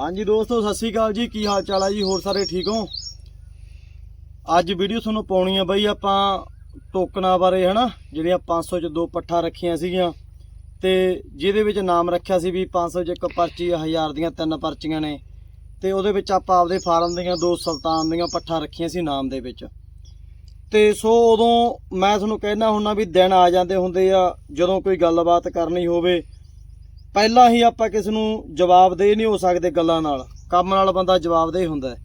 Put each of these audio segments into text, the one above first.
ਹਾਂਜੀ ਦੋਸਤੋ, ਸਤਿ ਸ੍ਰੀ ਅਕਾਲ ਜੀ। ਕੀ ਹਾਲ ਚਾਲ ਆ ਜੀ? ਹੋਰ ਸਾਰੇ ਠੀਕ ਹੋ? ਅੱਜ ਵੀਡੀਓ ਤੁਹਾਨੂੰ ਪਾਉਣੀ ਆ ਬਈ ਆਪਾਂ ਟੋਕਨਾਂ ਬਾਰੇ, ਹਨਾ? ਜਿਹੜੀਆਂ 500 ਚ ਦੋ ਪੱਠਾ ਰੱਖੀਆਂ ਸੀਗੀਆਂ ਤੇ ਜਿਹਦੇ ਵਿੱਚ ਨਾਮ ਰੱਖਿਆ ਸੀ ਵੀ 500 ਚ ਇੱਕ ਪਰਚੀ 1000 ਦੀਆਂ ਤਿੰਨ ਪਰਚੀਆਂ ਨੇ ਤੇ ਉਹਦੇ ਵਿੱਚ ਆਪਾਂ ਆਪਦੇ ਫਾਰਮ ਦੀਆਂ ਦੋ ਸੁਲਤਾਨ ਦੀਆਂ ਪੱਠਾ ਰੱਖੀਆਂ ਸੀ ਨਾਮ ਦੇ ਵਿੱਚ। ਤੇ ਸੋ ਉਦੋਂ ਮੈਂ ਤੁਹਾਨੂੰ ਕਹਿਣਾ ਹੁੰਨਾ ਵੀ ਦਿਨ ਆ ਜਾਂਦੇ ਹੁੰਦੇ ਆ, ਜਦੋਂ ਕੋਈ ਗੱਲਬਾਤ ਕਰਨੀ ਹੋਵੇ ਪਹਿਲਾਂ ਹੀ ਆਪਾਂ ਕਿਸ ਨੂੰ ਜਵਾਬ ਨਹੀਂ ਹੋ ਸਕਦੇ ਗੱਲਾਂ ਨਾਲ। ਕੰਮ ਨਾਲ ਬੰਦਾ ਜਵਾਬ ਹੁੰਦਾ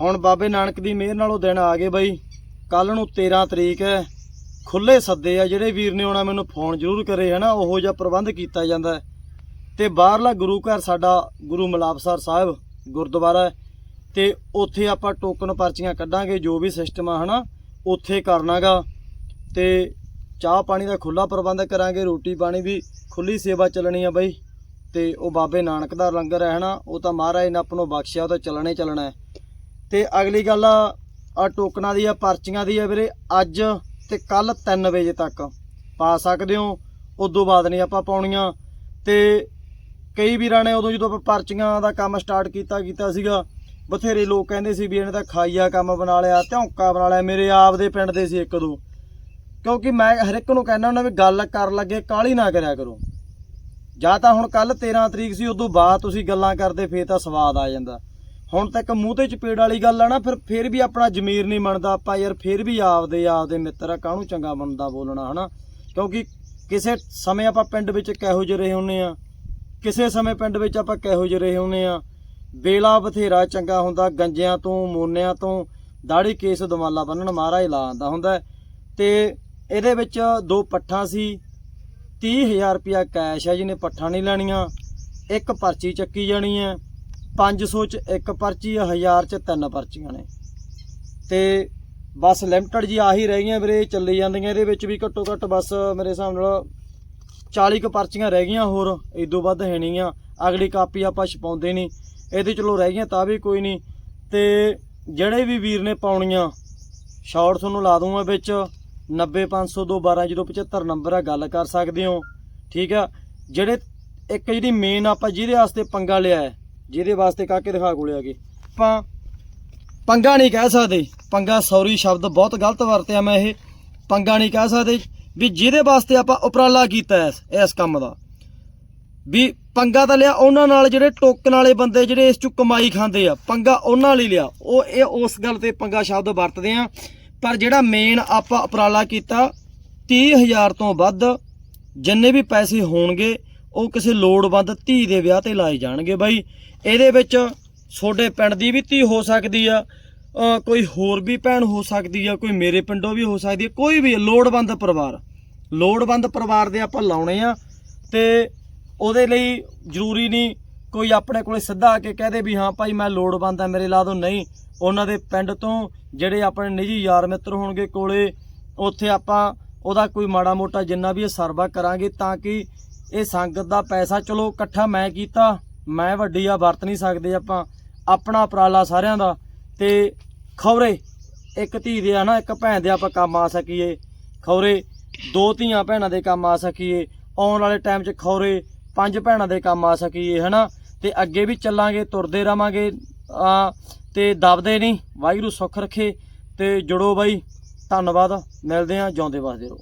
ਹੁਣ ਬਾਬੇ ਨਾਨਕ ਦੀ ਮਿਹਰ ਨਾਲ ਉਹ ਦਿਨ ਆ ਗਏ ਬਈ। ਕੱਲ ਨੂੰ 13 ਤਰੀਕ ਹੈ। ਖੁੱਲੇ ਸੱਦੇ ਆ। ਜਿਹੜੇ ਵੀਰ ਨੇ ਆਉਣਾ, ਮੈਨੂੰ ਫੋਨ ਜ਼ਰੂਰ ਕਰੇ ਹਨਾ ਉਹੋ ਜਿਹਾ ਪ੍ਰਬੰਧ ਕੀਤਾ ਜਾਂਦਾ ਹੈ। ਤੇ ਬਾਹਰਲਾ ਗੁਰੂ ਘਰ ਸਾਡਾ ਗੁਰੂ ਮਲਾਪਸਰ ਸਾਹਿਬ ਗੁਰਦੁਆਰਾ ਹੈ। ਤੇ ਉੱਥੇ ਆਪਾਂ ਟੋਕਨ ਪਰਚੀਆਂ ਕੱਢਾਂਗੇ, ਜੋ ਵੀ ਸਿਸਟਮ ਆ ਹਨਾ ਉੱਥੇ ਕਰਨਾਗਾ। ਤੇ ਚਾਹ ਪਾਣੀ ਦਾ ਖੁੱਲਾ ਪ੍ਰਬੰਧ ਕਰਾਂਗੇ, ਰੋਟੀ ਪਾਣੀ ਦੀ ਖੁੱਲੀ ਸੇਵਾ ਚੱਲਣੀ ਆ ਬਈ। ਤੇ ਉਹ ਬਾਬੇ ਨਾਨਕ ਦਾ ਲੰਗਰ ਹੈ ਹਨਾ, ਉਹ ਤਾਂ ਮਹਾਰਾਜ ਨੇ ਆਪ ਨੂੰ ਬਖਸ਼ਿਆ, ਉਹ ਤਾਂ ਚੱਲਣੇ ਚੱਲਣਾ ਹੈ। ਤੇ ਅਗਲੀ ਗੱਲ ਆ ਟੋਕਨਾਂ ਦੀ, ਆ ਪਰਚੀਆਂ ਦੀ ਆ ਵੀਰੇ, ਅੱਜ ਤੇ ਕੱਲ 3 ਵਜੇ ਤੱਕ। ਪਾ ਸਕਦੇ ਹੋ, ਉਦੋਂ ਬਾਅਦ ਨਹੀਂ ਆਪਾਂ ਪਾਉਣੀਆਂ। ਤੇ ਕਈ ਵੀਰਾਂ ਨੇ ਉਦੋਂ ਜਦੋਂ ਆਪਾਂ ਪਰਚੀਆਂ ਦਾ ਕੰਮ ਸਟਾਰਟ ਕੀਤਾ ਕੀਤਾ ਸੀਗਾ, ਬਥੇਰੇ ਲੋਕ ਕਹਿੰਦੇ ਸੀ ਵੀ ਇਹਨੇ ਤਾਂ ਖਾਈਆ ਕੰਮ ਬਣਾ ਲਿਆ, ਧੌਂਕਾ ਬਣਾ ਲਿਆ, ਮੇਰੇ ਆਪ ਦੇ ਪਿੰਡ ਦੇ ਸੀ ਇੱਕ ਦੋ। ਕਿਉਂਕਿ ਮੈਂ ਹਰ ਇੱਕ ਨੂੰ ਕਹਿੰਦਾ ਹੁੰਦਾ ਵੀ ਗੱਲ ਕਰਨ ਲੱਗੇ ਕਾਲੀ ਨਾ ਕਰਿਆ ਕਰੋ। ਜਾਂ ਤਾਂ ਹੁਣ ਕੱਲ 13 ਤਰੀਕ ਸੀ, ਉਦੋਂ ਬਾਅਦ ਤੁਸੀਂ ਗੱਲਾਂ ਕਰਦੇ, ਫੇਰ ਤਾਂ ਸਵਾਦ ਆ ਜਾਂਦਾ। ਹੁਣ ਤੱਕ ਮੂੰਹ ਤੇ ਚਪੇੜ ਵਾਲੀ ਗੱਲ ਆ ਨਾ, ਫਿਰ ਫੇਰ ਵੀ ਆਪਣਾ ਜ਼ਮੀਰ ਨਹੀਂ ਮੰਨਦਾ ਆਪਾਂ ਯਾਰ, ਫੇਰ ਵੀ ਆਪਦੇ ਆਪਦੇ ਮਿੱਤਰ ਆ, ਕਾਹਨੂੰ ਚੰਗਾ ਮੰਨਦਾ ਬੋਲਣਾ, ਹਨਾ? ਕਿਉਂਕਿ ਕਿਸੇ ਸਮੇਂ ਆਪਾਂ ਪਿੰਡ ਵਿੱਚ ਕਿਹੋ ਜਿਹੇ ਰਹੇ ਹੁੰਨੇ ਆ, ਕਿਸੇ ਸਮੇਂ ਪਿੰਡ ਵਿੱਚ ਆਪਾਂ ਕਿਹੋ ਜਿਹੇ ਰਹੇ ਹੁੰਨੇ ਆ। ਵੇਲਾ ਬਥੇਰਾ ਚੰਗਾ ਹੁੰਦਾ, ਗੰਜਿਆਂ ਤੋਂ, ਮੋਨਿਆਂ ਤੋਂ ਦਾੜੀ ਕੇਸ ਦਮਾਲਾ ਬੰਨਣ ਮਹਾਰਾਜ ਲਾ ਆਂਦਾ ਹੁੰਦਾ। ਹੈ। ਤੇ ਇਹਦੇ ਵਿੱਚ ਦੋ ਪੱਠਾਂ ਸੀ। 30000 ਰੁਪਿਆ ਕੈਸ਼ ਹੈ ਜਿਹਨੇ ਪੱਠਾਂ ਨਹੀਂ ਲੈਣੀਆਂ। ਇੱਕ ਪਰਚੀ ਚੱਕੀ ਜਾਣੀ ਹੈ। 500 ਚ ਇੱਕ ਪਰਚੀ ਹੈ 1000 ਚ ਤਿੰਨ ਪਰਚੀਆਂ ਨੇ। ਤੇ ਬਸ ਲਿਮਟਡ ਜੀ ਆਹੀ ਰਹਿ ਗਈਆਂ ਵੀਰੇ ਚੱਲੀ ਜਾਂਦੀਆਂ। ਇਹਦੇ ਵਿੱਚ ਵੀ ਘੱਟੋ ਘੱਟ ਬਸ ਮੇਰੇ ਹਿਸਾਬ ਨਾਲ 40 ਕੁ ਪਰਚੀਆਂ ਰਹਿ ਗਈਆਂ ਹੋਰ ਇਦੋਂ ਵੱਧ ਹੈ ਨਹੀਂਆਂ ਅਗਲੀ ਕਾਪੀ ਆਪਾਂ ਛਪਾਉਂਦੇ ਨਹੀਂ। ਇਹਦੇ ਚਲੋ ਰਹਿ ਗਈਆਂ ਤਾਂ ਵੀ ਕੋਈ ਨਹੀਂ। ਤੇ ਜਿਹੜੇ ਵੀ ਵੀਰ ਨੇ ਪਾਉਣੀਆਂ ਸ਼ਾਰਟ ਤੁਹਾਨੂੰ ਲਾ ਦੂੰਗਾ ਵਿੱਚ। 905021275 ਨੰਬਰ ਆ, ਗੱਲ ਕਰ ਸਕਦੇ ਹੋ। ਠੀਕ ਆ? ਜਿਹੜੇ ਇੱਕ ਜਿਹੜੀ ਮੇਨ ਆਪਾਂ ਜਿਹਦੇ ਵਾਸਤੇ ਪੰਗਾ ਲਿਆ ਹੈ, ਜਿਹਦੇ ਵਾਸਤੇ ਕਾਕੇ ਦਿਖਾ ਕੋਲੇ ਆ ਆਪਾਂ ਪੰਗਾ ਨਹੀਂ ਕਹਿ ਸਕਦੇ। ਪੰਗਾ ਸੌਰੀ ਸ਼ਬਦ ਬਹੁਤ ਗਲਤ ਵਰਤਿਆ ਮੈਂ ਇਹ। ਪੰਗਾ ਨਹੀਂ ਕਹਿ ਸਕਦੇ ਵੀ ਜਿਹਦੇ ਵਾਸਤੇ ਆਪਾਂ ਉਪਰਾਲਾ ਕੀਤਾ ਇਸ- ਇਸ ਕੰਮ ਦਾ। ਵੀ ਪੰਗਾ ਤਾਂ ਲਿਆ ਉਹਨਾਂ ਨਾਲ ਜਿਹੜੇ ਟੋਕਨ ਵਾਲੇ ਬੰਦੇ ਜਿਹੜੇ ਇਸ ਚੋਂ ਕਮਾਈ ਖਾਂਦੇ ਆ, ਪੰਗਾ ਉਹਨਾਂ ਲਈ ਲਿਆ। ਉਹ ਇਹ ਉਸ ਗੱਲ ਤੇ ਪੰਗਾ ਸ਼ਬਦ ਵਰਤਦੇ ਆ। ਪਰ ਜਿਹੜਾ ਮੇਨ ਆਪਾਂ ਉਪਰਾਲਾ ਕੀਤਾ 30000 ਤੋਂ ਵੱਧ ਜਿੰਨੇ ਵੀ ਪੈਸੇ ਹੋਣਗੇ, ਉਹ ਕਿਸੇ ਲੋੜਵੰਦ ਧੀ ਦੇ ਵਿਆਹ ਤੇ ਲਾਏ ਜਾਣਗੇ ਬਾਈ। ਇਹਦੇ ਵਿੱਚ ਤੁਹਾਡੇ ਪਿੰਡ ਦੀ ਵੀ ਧੀ ਹੋ ਸਕਦੀ ਆ ਕੋਈ ਹੋਰ ਵੀ ਭੈਣ ਹੋ ਸਕਦੀ ਆ, ਕੋਈ ਮੇਰੇ ਪਿੰਡੋਂ ਵੀ ਹੋ ਸਕਦੀ ਆ, ਕੋਈ ਵੀ ਲੋੜਵੰਦ ਪਰਿਵਾਰ। ਲੋੜਵੰਦ ਪਰਿਵਾਰ ਦੇ ਆਪਾਂ ਲਾਉਣੇ ਆ ਤੇ ਉਹਦੇ ਲਈ ਜ਼ਰੂਰੀ ਨਹੀਂ ਕੋਈ ਆਪਣੇ ਕੋਲੇ ਸਿੱਧਾ ਆ ਕੇ ਕਹਦੇ ਵੀ ਹਾਂ ਭਾਈ ਮੈਂ ਲੋੜਵੰਦ ਆ, ਮੇਰੇ ਲਾ ਦੋ, ਨਹੀਂ। ਉਹਨਾਂ ਦੇ ਪਿੰਡ ਤੋਂ, ਜਿਹੜੇ ਆਪਣੇ ਨਿੱਜੀ ਯਾਰ ਮਿੱਤਰ ਹੋਣਗੇ ਕੋਲੇ, ਉੱਥੇ ਆਪਾਂ ਉਹਦਾ ਕੋਈ ਮਾੜਾ ਮੋਟਾ ਜਿੰਨਾ ਵੀ ਇਹ ਸਰਵਾ ਕਰਾਂਗੇ ਤਾਂ ਕਿ ਇਹ ਸੰਗਤ ਦਾ ਪੈਸਾ, ਚਲੋ ਇਕੱਠਾ ਮੈਂ ਕੀਤਾ, ਮੈਂ ਵੱਡੀ ਆ, ਵਰਤ ਨਹੀਂ ਸਕਦੇ ਆਪਾਂ, ਆਪਣਾ ਉਪਰਾਲਾ ਸਾਰਿਆਂ ਦਾ। ਤੇ ਖੌਰੇ, ਇੱਕ ਧੀ ਦੇ ਆ ਨਾ, ਇੱਕ ਭੈਣ ਦੇ ਆਪਾਂ ਕੰਮ ਆ ਸਕੀਏ। ਖੌਰੇ, ਦੋ ਧੀਆਂ ਭੈਣਾਂ ਦੇ ਕੰਮ ਆ ਸਕੀਏ। ਆਉਣ ਵਾਲੇ ਟਾਈਮ 'ਚ ਖੌਰੇ, ਪੰਜ ਭੈਣਾਂ ਦੇ ਕੰਮ ਆ ਸਕੀਏ, ਹਨਾ? ਤੇ ਅੱਗੇ ਵੀ ਚੱਲਾਂਗੇ, ਤੁਰਦੇ ਰਵਾਂਗੇ। ਤੇ ਦਬਦੇ ਨਹੀਂ। ਵਾਹਿਗੁਰੂ ਸੁੱਖ ਰੱਖੇ ਤੇ ਜੁੜੋ ਬਾਈ। ਧੰਨਵਾਦ। ਮਿਲਦੇ ਆਂ ਜਿਉਂਦੇ ਵਸਦੇ ਰਹੋ।